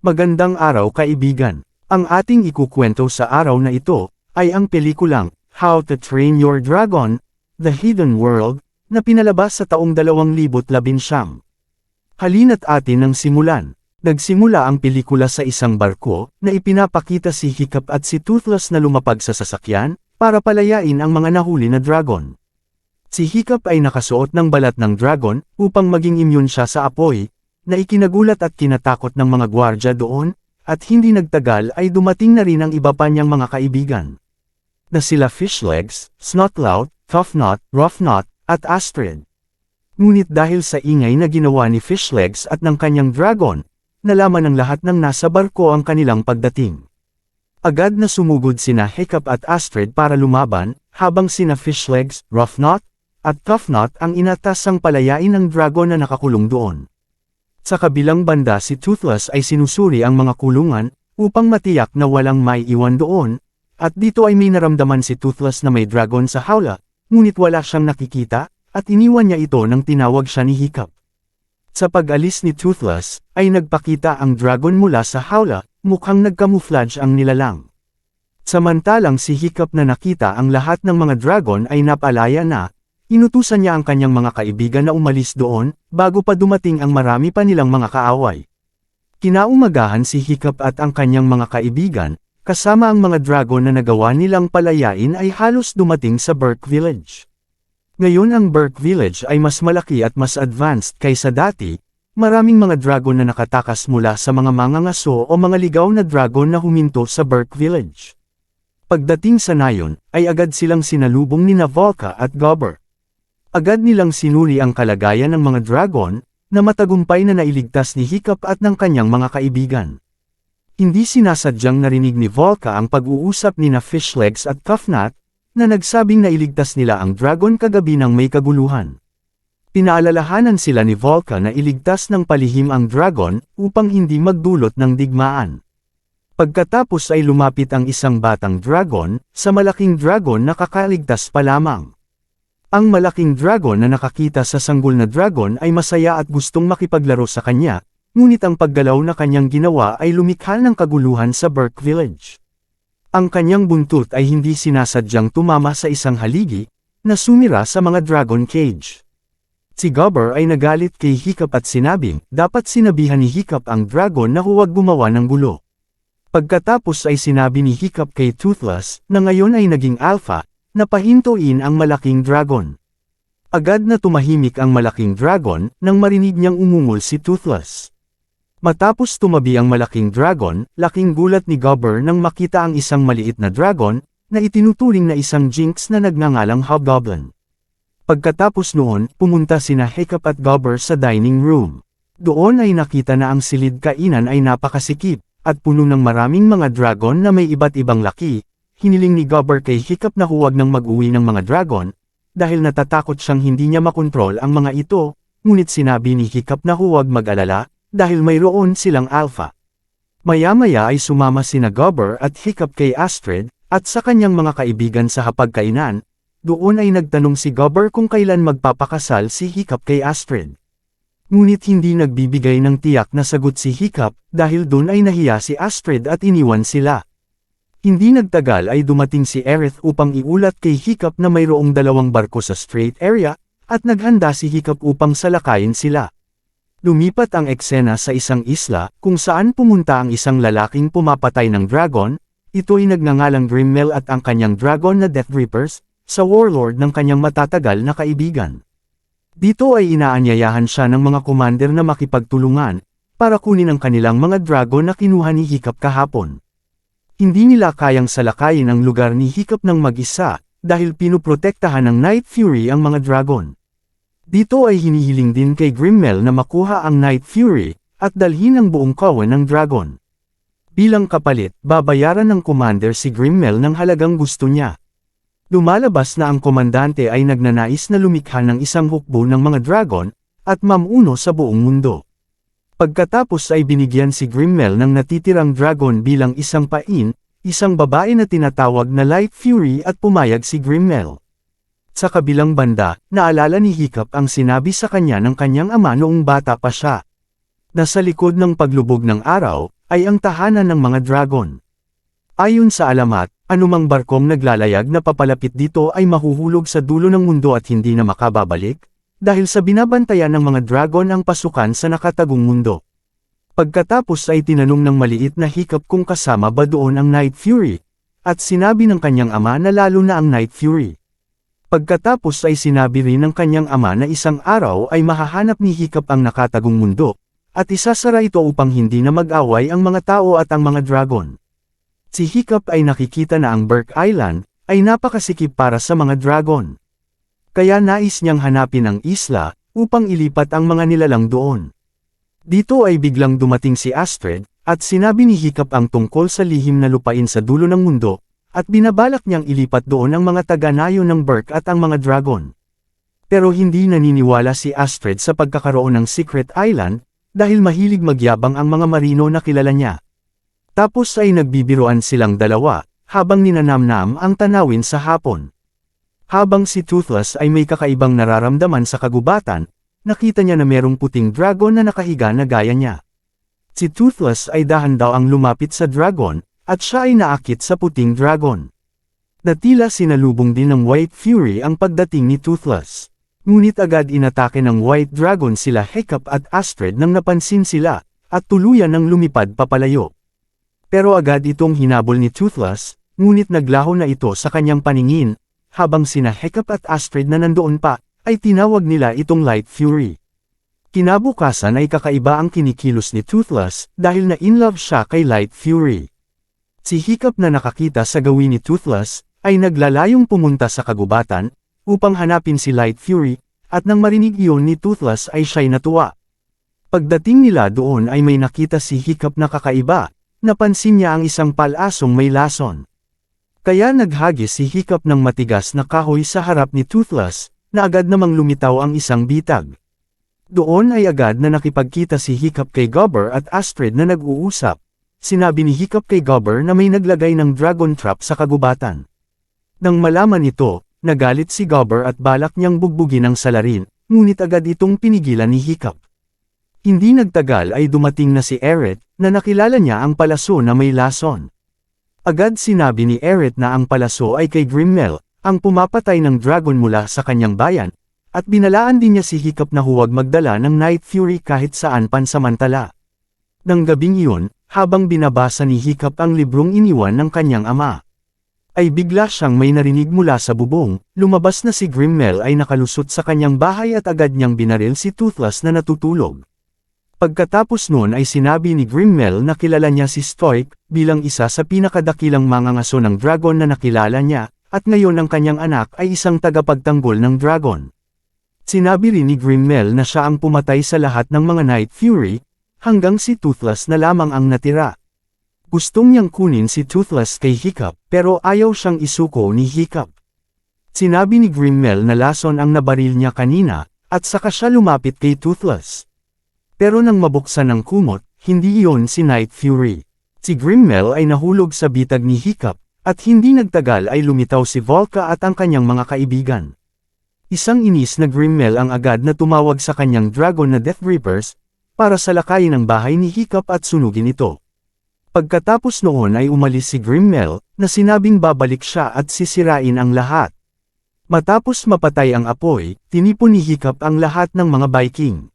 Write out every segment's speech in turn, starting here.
Magandang araw kaibigan. Ang ating ikukwento sa araw na ito, ay ang pelikulang, How to Train Your Dragon, The Hidden World, na pinalabas sa taong 2011. Halina't atin ang simulan. Nagsimula ang pelikula sa isang barko, na ipinapakita si Hiccup at si Toothless na lumapag sa sasakyan, para palayain ang mga nahuli na dragon. Si Hiccup ay nakasuot ng balat ng dragon, upang maging immune siya sa apoy, na ikinagulat at kinatakot ng mga gwardya doon, at hindi nagtagal ay dumating na rin ang iba pa niyang mga kaibigan. Na sila Fishlegs, Snotlout, Toughnot, Roughnot, at Astrid. Ngunit dahil sa ingay na ginawa ni Fishlegs at ng kanyang dragon, nalaman ng lahat ng nasa barko ang kanilang pagdating. Agad na sumugod sina Hiccup at Astrid para lumaban, habang sina Fishlegs, Roughnot, at Toughnot ang inatasang palayain ng dragon na nakakulong doon. Sa kabilang banda si Toothless ay sinusuri ang mga kulungan, upang matiyak na walang may iwan doon, at dito ay may naramdaman si Toothless na may dragon sa hawla, ngunit wala siyang nakikita, at iniwan niya ito nang tinawag siya ni Hiccup. Sa pag-alis ni Toothless, ay nagpakita ang dragon mula sa hawla, mukhang nagkamuflage ang nilalang. Samantalang si Hiccup na nakita ang lahat ng mga dragon ay napalaya na, Inutusan niya ang kanyang mga kaibigan na umalis doon, bago pa dumating ang marami pa nilang mga kaaway. Kinaumagahan si Hiccup at ang kanyang mga kaibigan, kasama ang mga dragon na nagawa nilang palayain ay halos dumating sa Burke Village. Ngayon ang Burke Village ay mas malaki at mas advanced kaysa dati, maraming mga dragon na nakatakas mula sa mga mangangaso o mga ligaw na dragon na huminto sa Burke Village. Pagdating sa nayon, ay agad silang sinalubong ni Navolka at Gobber. Agad nilang sinuri ang kalagayan ng mga dragon, na matagumpay na nailigtas ni Hiccup at ng kanyang mga kaibigan. Hindi sinasadyang narinig ni Volca ang pag-uusap ni na Fishlegs at Cuffnut, na nagsabing nailigtas nila ang dragon kagabi ng may kaguluhan. Pinaalalahanan sila ni Volca na iligtas ng palihim ang dragon, upang hindi magdulot ng digmaan. Pagkatapos ay lumapit ang isang batang dragon, sa malaking dragon na kakaligtas pa lamang. Ang malaking dragon na nakakita sa sanggol na dragon ay masaya at gustong makipaglaro sa kanya, ngunit ang paggalaw na kanyang ginawa ay lumikha ng kaguluhan sa Burke Village. Ang kanyang buntot ay hindi sinasadyang tumama sa isang haligi, na sumira sa mga dragon cage. Si Gobber ay nagalit kay Hiccup at sinabing, dapat sinabihan ni Hiccup ang dragon na huwag gumawa ng gulo. Pagkatapos ay sinabi ni Hiccup kay Toothless, na ngayon ay naging alpha, Napahintuin ang malaking dragon. Agad na tumahimik ang malaking dragon, nang marinig niyang umungol si Toothless. Matapos tumabi ang malaking dragon, laking gulat ni Gobber nang makita ang isang maliit na dragon, na itinuturing na isang jinx na nagngangalang Hobgoblin. Pagkatapos noon, pumunta sina Hiccup at Gobber sa dining room. Doon ay nakita na ang silid kainan ay napakasikip, at puno ng maraming mga dragon na may iba't ibang laki, hiniling ni Gobber kay Hiccup na huwag nang mag-uwi ng mga dragon, dahil natatakot siyang hindi niya makontrol ang mga ito, ngunit sinabi ni Hiccup na huwag mag-alala, dahil mayroon silang alpha. Maya-maya ay sumama sina Gobber at Hiccup kay Astrid, at sa kanyang mga kaibigan sa hapagkainan, doon ay nagtanong si Gobber kung kailan magpapakasal si Hiccup kay Astrid. Ngunit hindi nagbibigay ng tiyak na sagot si Hiccup, dahil doon ay nahiya si Astrid at iniwan sila. Hindi nagtagal ay dumating si Aerith upang iulat kay Hiccup na mayroong dalawang barko sa Strait Area, at naghanda si Hiccup upang salakayin sila. Lumipat ang eksena sa isang isla, kung saan pumunta ang isang lalaking pumapatay ng dragon, ito'y nagngangalang Grimmel at ang kanyang dragon na Death Reapers, sa warlord ng kanyang matatagal na kaibigan. Dito ay inaanyayahan siya ng mga commander na makipagtulungan, para kunin ang kanilang mga dragon na kinuha ni Hiccup kahapon. Hindi nila kayang salakayin ang lugar ni Hiccup ng mag-isa, dahil pinuprotektahan ng Night Fury ang mga dragon. Dito ay hinihiling din kay Grimmel na makuha ang Night Fury, at dalhin ang buong kawan ng dragon. Bilang kapalit, babayaran ng commander si Grimmel ng halagang gusto niya. Lumalabas na ang komandante ay nagnanais na lumikha ng isang hukbo ng mga dragon, at mamuno sa buong mundo. Pagkatapos ay binigyan si Grimmel ng natitirang dragon bilang isang pain, isang babae na tinatawag na Light Fury at pumayag si Grimmel. Sa kabilang banda, naalala ni Hiccup ang sinabi sa kanya ng kanyang ama noong bata pa siya. Nasa likod ng paglubog ng araw, ay ang tahanan ng mga dragon. Ayon sa alamat, anumang barkong naglalayag na papalapit dito ay mahuhulog sa dulo ng mundo at hindi na makababalik, dahil sa binabantayan ng mga dragon ang pasukan sa nakatagong mundo. Pagkatapos ay tinanong ng maliit na hikap kung kasama ba doon ang Night Fury, at sinabi ng kanyang ama na lalo na ang Night Fury. Pagkatapos ay sinabi rin ng kanyang ama na isang araw ay mahahanap ni Hikap ang nakatagong mundo, at isasara ito upang hindi na mag-away ang mga tao at ang mga dragon. Si Hiccup ay nakikita na ang Burke Island, ay napakasikip para sa mga dragon. Kaya nais niyang hanapin ang isla, upang ilipat ang mga nilalang doon. Dito ay biglang dumating si Astrid, at sinabi ni Hiccup ang tungkol sa lihim na lupain sa dulo ng mundo, at binabalak niyang ilipat doon ang mga taga-nayo ng Burke at ang mga dragon. Pero hindi naniniwala si Astrid sa pagkakaroon ng Secret Island, dahil mahilig magyabang ang mga marino na kilala niya. Tapos ay nagbibiroan silang dalawa, habang ninanamnam ang tanawin sa hapon. Habang si Toothless ay may kakaibang nararamdaman sa kagubatan, nakita niya na merong puting dragon na nakahiga na gaya niya. Si Toothless ay dahan daw ang lumapit sa dragon, at siya ay naakit sa puting dragon. Natila sinalubong din ng White Fury ang pagdating ni Toothless. Ngunit agad inatake ng White Dragon sila Hiccup at Astrid nang napansin sila, at tuluyan ng lumipad papalayo. Pero agad itong hinabol ni Toothless, ngunit naglaho na ito sa kanyang paningin, habang sina Hiccup at Astrid na nandoon pa, ay tinawag nila itong Light Fury. Kinabukasan ay kakaiba ang kinikilos ni Toothless, dahil na in love siya kay Light Fury. Si Hiccup na nakakita sa gawin ni Toothless, ay naglalayong pumunta sa kagubatan, upang hanapin si Light Fury, at nang marinig iyon ni Toothless ay siya'y natuwa. Pagdating nila doon ay may nakita si Hiccup na kakaiba, Napansin niya ang isang palasong may lason. Kaya naghagis si Hiccup ng matigas na kahoy sa harap ni Toothless, na agad namang lumitaw ang isang bitag. Doon ay agad na nakipagkita si Hiccup kay Gobber at Astrid na nag-uusap. Sinabi ni Hiccup kay Gobber na may naglagay ng dragon trap sa kagubatan. Nang malaman ito, nagalit si Gobber at balak niyang bugbugin ang salarin, ngunit agad itong pinigilan ni Hiccup. Hindi nagtagal ay dumating na si Eret, na nakilala niya ang palaso na may lason. Agad sinabi ni Eret na ang palaso ay kay Grimmel, ang pumapatay ng dragon mula sa kanyang bayan, at binalaan din niya si Hiccup na huwag magdala ng Night Fury kahit saan pansamantala. Nang gabing iyon, habang binabasa ni Hiccup ang librong iniwan ng kanyang ama, ay bigla siyang may narinig mula sa bubong, lumabas na si Grimmel ay nakalusot sa kanyang bahay at agad niyang binaril si Toothless na natutulog. Pagkatapos noon ay sinabi ni Grimmel na kilala niya si Stoic, bilang isa sa pinakadakilang mangangaso ng dragon na nakilala niya, at ngayon ang kanyang anak ay isang tagapagtanggol ng dragon. Sinabi rin ni Grimmel na siya ang pumatay sa lahat ng mga Night Fury, hanggang si Toothless na lamang ang natira. Gustong niyang kunin si Toothless kay Hiccup, pero ayaw siyang isuko ni Hiccup. Sinabi ni Grimmel na lason ang nabaril niya kanina, at saka siya lumapit kay Toothless. Pero nang mabuksan ng kumot, hindi iyon si Night Fury. Si Grimmel ay nahulog sa bitag ni Hiccup, at hindi nagtagal ay lumitaw si Volca at ang kanyang mga kaibigan. Isang inis na Grimmel ang agad na tumawag sa kanyang dragon na Death Reapers, para salakayin ang bahay ni Hiccup at sunugin ito. Pagkatapos noon ay umalis si Grimmel, na sinabing babalik siya at sisirain ang lahat. Matapos mapatay ang apoy, tinipon ni Hiccup ang lahat ng mga Viking.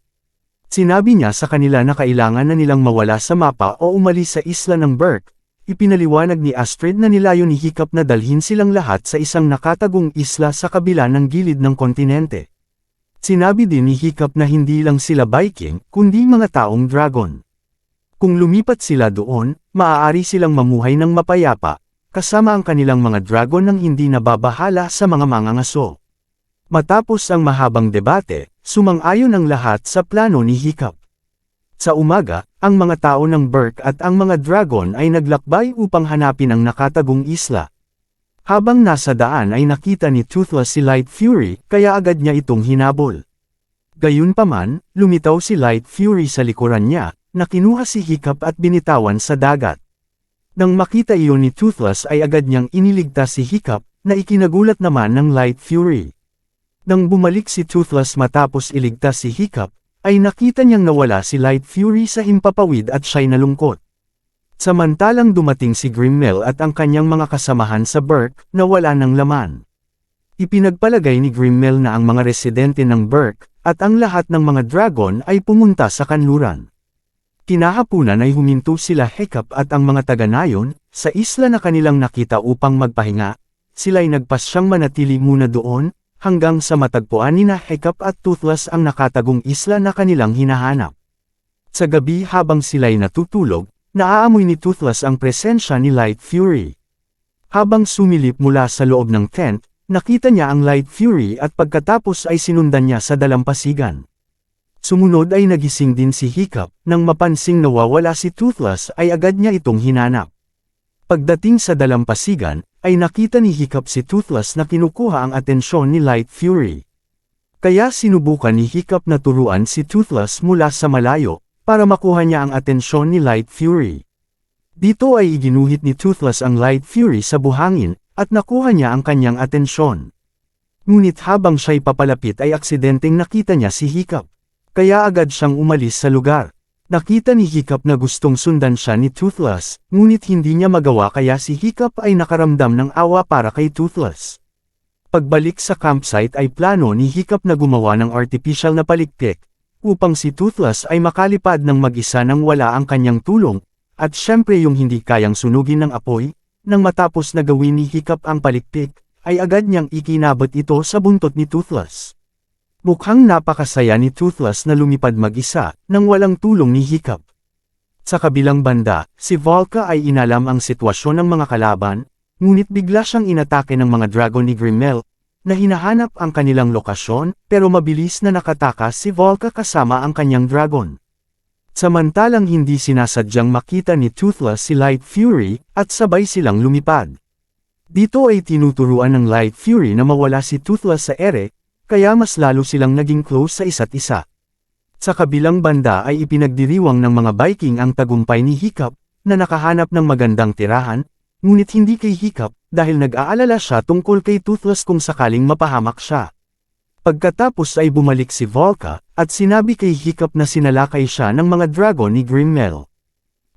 Sinabi niya sa kanila na kailangan na nilang mawala sa mapa o umalis sa isla ng Burke. Ipinaliwanag ni Astrid na nilayo ni Hiccup na dalhin silang lahat sa isang nakatagong isla sa kabila ng gilid ng kontinente. Sinabi din ni Hiccup na hindi lang sila Viking, kundi mga taong dragon. Kung lumipat sila doon, maaari silang mamuhay ng mapayapa, kasama ang kanilang mga dragon nang hindi nababahala sa mga mangangaso. Matapos ang mahabang debate, sumang-ayon ang lahat sa plano ni Hiccup. Sa umaga, ang mga tao ng Burke at ang mga dragon ay naglakbay upang hanapin ang nakatagong isla. Habang nasa daan ay nakita ni Toothless si Light Fury, kaya agad niya itong hinabol. Gayunpaman, lumitaw si Light Fury sa likuran niya, na kinuha si Hiccup at binitawan sa dagat. Nang makita iyon ni Toothless ay agad niyang iniligtas si Hiccup, na ikinagulat naman ng Light Fury. Nang bumalik si Toothless matapos iligtas si Hiccup, ay nakita niyang nawala si Light Fury sa himpapawid at siya'y nalungkot. Samantalang dumating si Grimmel at ang kanyang mga kasamahan sa Burke na wala ng laman. Ipinagpalagay ni Grimmel na ang mga residente ng Burke at ang lahat ng mga dragon ay pumunta sa kanluran. Kinahapunan ay huminto sila Hiccup at ang mga taga-nayon sa isla na kanilang nakita upang magpahinga, sila'y nagpasyang manatili muna doon, hanggang sa matagpuan ni na Hiccup at Toothless ang nakatagong isla na kanilang hinahanap. Sa gabi habang sila'y natutulog, naaamoy ni Toothless ang presensya ni Light Fury. Habang sumilip mula sa loob ng tent, nakita niya ang Light Fury at pagkatapos ay sinundan niya sa dalampasigan. Sumunod ay nagising din si Hiccup, nang mapansing nawawala si Toothless ay agad niya itong hinanap. Pagdating sa dalampasigan, ay nakita ni Hiccup si Toothless na kinukuha ang atensyon ni Light Fury. Kaya sinubukan ni Hiccup na turuan si Toothless mula sa malayo, para makuha niya ang atensyon ni Light Fury. Dito ay iginuhit ni Toothless ang Light Fury sa buhangin, at nakuha niya ang kanyang atensyon. Ngunit habang siya'y papalapit ay aksidenteng nakita niya si Hiccup. Kaya agad siyang umalis sa lugar. Nakita ni Hiccup na gustong sundan siya ni Toothless, ngunit hindi niya magawa kaya si Hiccup ay nakaramdam ng awa para kay Toothless. Pagbalik sa campsite ay plano ni Hiccup na gumawa ng artificial na palikpik, upang si Toothless ay makalipad ng mag-isa nang wala ang kanyang tulong, at syempre yung hindi kayang sunugin ng apoy, nang matapos na gawin ni Hiccup ang palikpik, ay agad niyang ikinabot ito sa buntot ni Toothless. Mukhang napakasaya ni Toothless na lumipad mag-isa, nang walang tulong ni Hiccup. Sa kabilang banda, si Volca ay inalam ang sitwasyon ng mga kalaban, ngunit bigla siyang inatake ng mga dragon ni Grimmel, na hinahanap ang kanilang lokasyon, pero mabilis na nakatakas si Volca kasama ang kanyang dragon. Samantalang hindi sinasadyang makita ni Toothless si Light Fury, at sabay silang lumipad. Dito ay tinuturuan ng Light Fury na mawala si Toothless sa ere, kaya mas lalo silang naging close sa isa't isa. Sa kabilang banda ay ipinagdiriwang ng mga Viking ang tagumpay ni Hiccup, na nakahanap ng magandang tirahan, ngunit hindi kay Hiccup, dahil nag-aalala siya tungkol kay Toothless kung sakaling mapahamak siya. Pagkatapos ay bumalik si Volca, at sinabi kay Hiccup na sinalakay siya ng mga dragon ni Grimmel.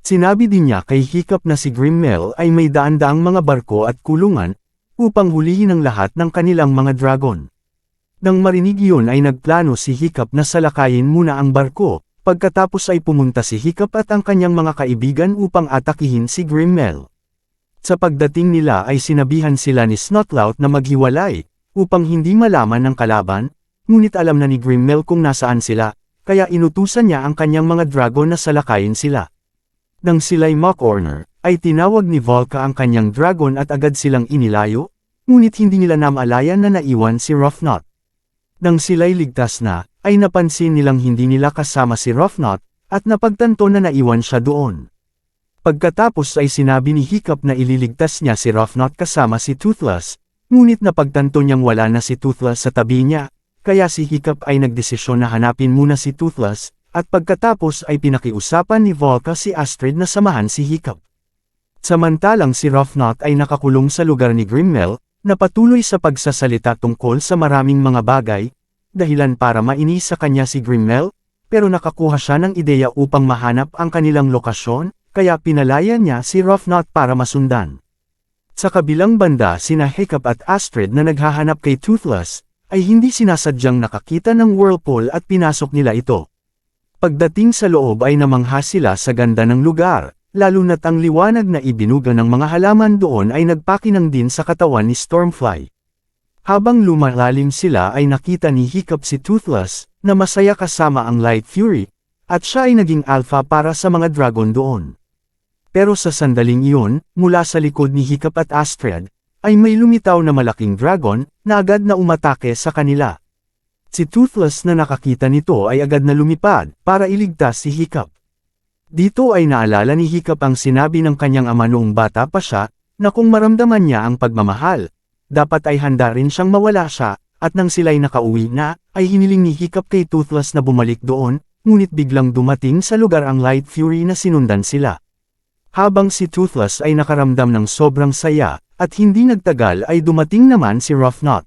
Sinabi din niya kay Hiccup na si Grimmel ay may daan-daang mga barko at kulungan, upang hulihin ang lahat ng kanilang mga dragon. Nang marinig iyon ay nagplano si Hiccup na salakayin muna ang barko, pagkatapos ay pumunta si Hiccup at ang kanyang mga kaibigan upang atakihin si Grimmel. Sa pagdating nila ay sinabihan sila ni Snotlout na maghiwalay, upang hindi malaman ng kalaban, ngunit alam na ni Grimmel kung nasaan sila, kaya inutusan niya ang kanyang mga dragon na salakayin sila. Nang sila'y mock orner, ay tinawag ni Volca ang kanyang dragon at agad silang inilayo, ngunit hindi nila namalayan na naiwan si Roughnot. Nang sila'y ligtas na, ay napansin nilang hindi nila kasama si Roughnot, at napagtanto na naiwan siya doon. Pagkatapos ay sinabi ni Hiccup na ililigtas niya si Roughnot kasama si Toothless, ngunit napagtanto niyang wala na si Toothless sa tabi niya, kaya si Hiccup ay nagdesisyon na hanapin muna si Toothless, at pagkatapos ay pinakiusapan ni Volca si Astrid na samahan si Hiccup. Samantalang si Roughnot ay nakakulong sa lugar ni Grimmel, na patuloy sa pagsasalita tungkol sa maraming mga bagay, dahilan para mainis sa kanya si Grimmel, pero nakakuha siya ng ideya upang mahanap ang kanilang lokasyon, kaya pinalaya niya si Roughnot para masundan. Sa kabilang banda sina Hiccup at Astrid na naghahanap kay Toothless, ay hindi sinasadyang nakakita ng whirlpool at pinasok nila ito. Pagdating sa loob ay namangha sila sa ganda ng lugar, lalo na't ang liwanag na ibinuga ng mga halaman doon ay nagpakinang din sa katawan ni Stormfly. Habang lumalalim sila ay nakita ni Hiccup si Toothless, na masaya kasama ang Light Fury, at siya ay naging alpha para sa mga dragon doon. Pero sa sandaling iyon, mula sa likod ni Hiccup at Astrid, ay may lumitaw na malaking dragon, na agad na umatake sa kanila. Si Toothless na nakakita nito ay agad na lumipad, para iligtas si Hiccup. Dito ay naalala ni Hiccup ang sinabi ng kanyang ama noong bata pa siya, na kung maramdaman niya ang pagmamahal, dapat ay handa rin siyang mawala siya, at nang sila'y nakauwi na, ay hiniling ni Hiccup kay Toothless na bumalik doon, ngunit biglang dumating sa lugar ang Light Fury na sinundan sila. Habang si Toothless ay nakaramdam ng sobrang saya, at hindi nagtagal ay dumating naman si Roughnot.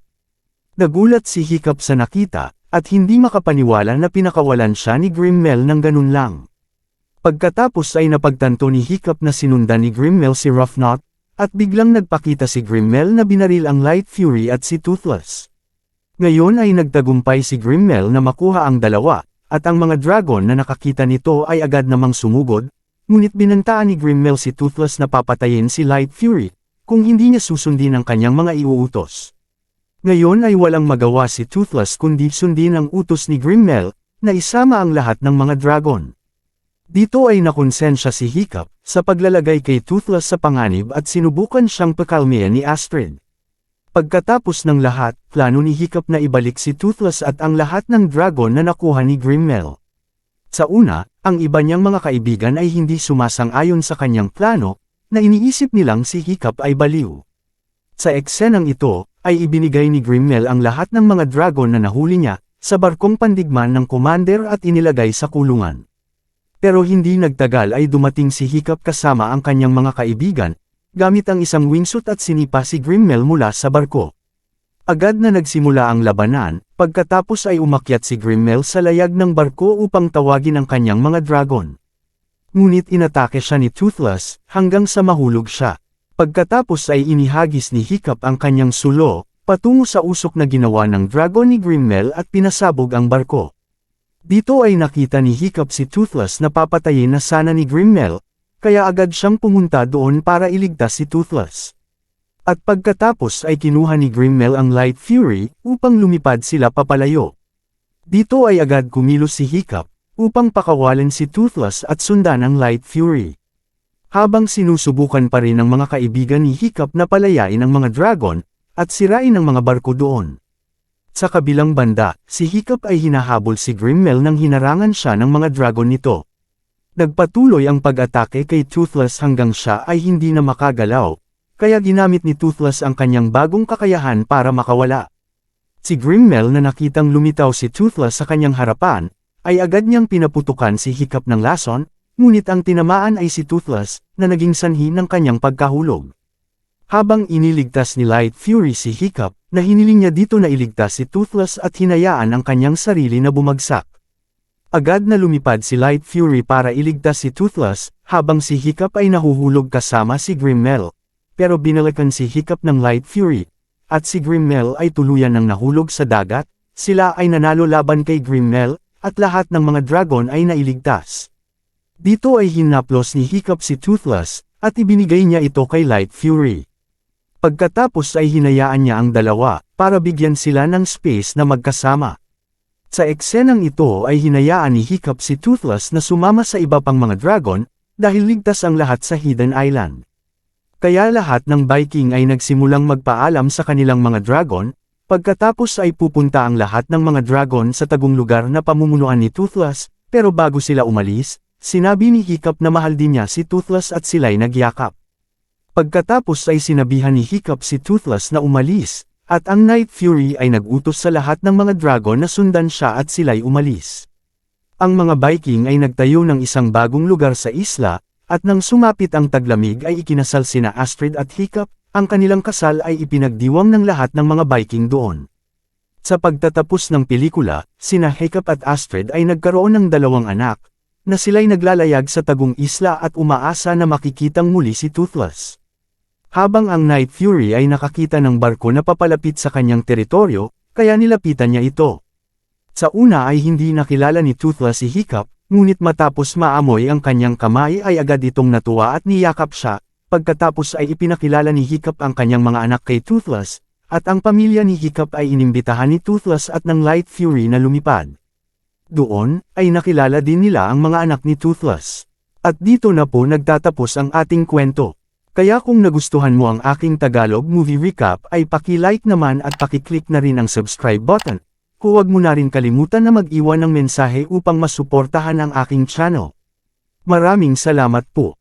Nagulat si Hiccup sa nakita, at hindi makapaniwala na pinakawalan siya ni Grimmel ng ganun lang. Pagkatapos ay napagtanto ni Hiccup na sinundan ni Grimmel si Roughnot, at biglang nagpakita si Grimmel na binaril ang Light Fury at si Toothless. Ngayon ay nagtagumpay si Grimmel na makuha ang dalawa, at ang mga dragon na nakakita nito ay agad namang sumugod, ngunit binantaan ni Grimmel si Toothless na papatayin si Light Fury, kung hindi niya susundin ang kanyang mga iuutos. Ngayon ay walang magawa si Toothless kundi sundin ang utos ni Grimmel, na isama ang lahat ng mga dragon. Dito ay nakonsensya si Hiccup, sa paglalagay kay Toothless sa panganib at sinubukan siyang pakalmihan ni Astrid. Pagkatapos ng lahat, plano ni Hiccup na ibalik si Toothless at ang lahat ng dragon na nakuha ni Grimmel. Sa una, ang iba niyang mga kaibigan ay hindi sumasang-ayon sa kanyang plano, na iniisip nilang si Hiccup ay baliw. Sa eksenang ito, ay ibinigay ni Grimmel ang lahat ng mga dragon na nahuli niya, sa barkong pandigman ng commander at inilagay sa kulungan. Pero hindi nagtagal ay dumating si Hiccup kasama ang kanyang mga kaibigan, gamit ang isang wingsuit at sinipa si Grimmel mula sa barko. Agad na nagsimula ang labanan, pagkatapos ay umakyat si Grimmel sa layag ng barko upang tawagin ang kanyang mga dragon. Ngunit inatake siya ni Toothless, hanggang sa mahulog siya. Pagkatapos ay inihagis ni Hiccup ang kanyang sulo, patungo sa usok na ginawa ng dragon ni Grimmel at pinasabog ang barko. Dito ay nakita ni Hiccup si Toothless na papatayin na sana ni Grimmel, kaya agad siyang pumunta doon para iligtas si Toothless. At pagkatapos ay kinuha ni Grimmel ang Light Fury, upang lumipad sila papalayo. Dito ay agad kumilos si Hiccup, upang pakawalan si Toothless at sundan ang Light Fury. Habang sinusubukan pa rin ng mga kaibigan ni Hiccup na palayain ang mga dragon, at sirain ang mga barko doon. Sa kabilang banda, si Hiccup ay hinahabol si Grimmel nang hinarangan siya ng mga dragon nito. Nagpatuloy ang pag-atake kay Toothless hanggang siya ay hindi na makagalaw, kaya ginamit ni Toothless ang kanyang bagong kakayahan para makawala. Si Grimmel na nakitang lumitaw si Toothless sa kanyang harapan, ay agad niyang pinaputukan si Hiccup ng lason, ngunit ang tinamaan ay si Toothless, na naging sanhi ng kanyang pagkahulog. Habang iniligtas ni Light Fury si Hiccup, na hiniling niya dito na iligtas si Toothless at hinayaan ang kanyang sarili na bumagsak. Agad na lumipad si Light Fury para iligtas si Toothless, habang si Hiccup ay nahuhulog kasama si Grimmel. Pero binalikan si Hiccup ng Light Fury, at si Grimmel ay tuluyan ng nahulog sa dagat, sila ay nanalo laban kay Grimmel, at lahat ng mga dragon ay nailigtas. Dito ay hinaplos ni Hiccup si Toothless, at ibinigay niya ito kay Light Fury. Pagkatapos ay hinayaan niya ang dalawa, para bigyan sila ng space na magkasama. Sa eksenang ito ay hinayaan ni Hiccup si Toothless na sumama sa iba pang mga dragon, dahil ligtas ang lahat sa Hidden Island. Kaya lahat ng Viking ay nagsimulang magpaalam sa kanilang mga dragon, pagkatapos ay pupunta ang lahat ng mga dragon sa tagong lugar na pamumunuan ni Toothless, pero bago sila umalis, sinabi ni Hiccup na mahal din niya si Toothless at sila'y nagyakap. Pagkatapos ay sinabihan ni Hiccup si Toothless na umalis, at ang Night Fury ay nagutos sa lahat ng mga dragon na sundan siya at sila'y umalis. Ang mga Viking ay nagtayo ng isang bagong lugar sa isla, at nang sumapit ang taglamig ay ikinasal sina Astrid at Hiccup, ang kanilang kasal ay ipinagdiwang ng lahat ng mga Viking doon. Sa pagtatapos ng pelikula, sina Hiccup at Astrid ay nagkaroon ng dalawang anak, na sila'y naglalayag sa tagong isla at umaasa na makikitang muli si Toothless. Habang ang Night Fury ay nakakita ng barko na papalapit sa kanyang teritoryo, kaya nilapitan niya ito. Sa una ay hindi nakilala ni Toothless si Hiccup, ngunit matapos maamoy ang kanyang kamay ay agad itong natuwa at niyakap siya, pagkatapos ay ipinakilala ni Hiccup ang kanyang mga anak kay Toothless, at ang pamilya ni Hiccup ay inimbitahan ni Toothless at ng Light Fury na lumipad. Doon, ay nakilala din nila ang mga anak ni Toothless. At dito na po nagtatapos ang ating kwento. Kaya kung nagustuhan mo ang aking Tagalog movie recap ay paki-like naman at paki-click na rin ang subscribe button. Huwag mo na rin kalimutan na mag-iwan ng mensahe upang masuportahan ang aking channel. Maraming salamat po.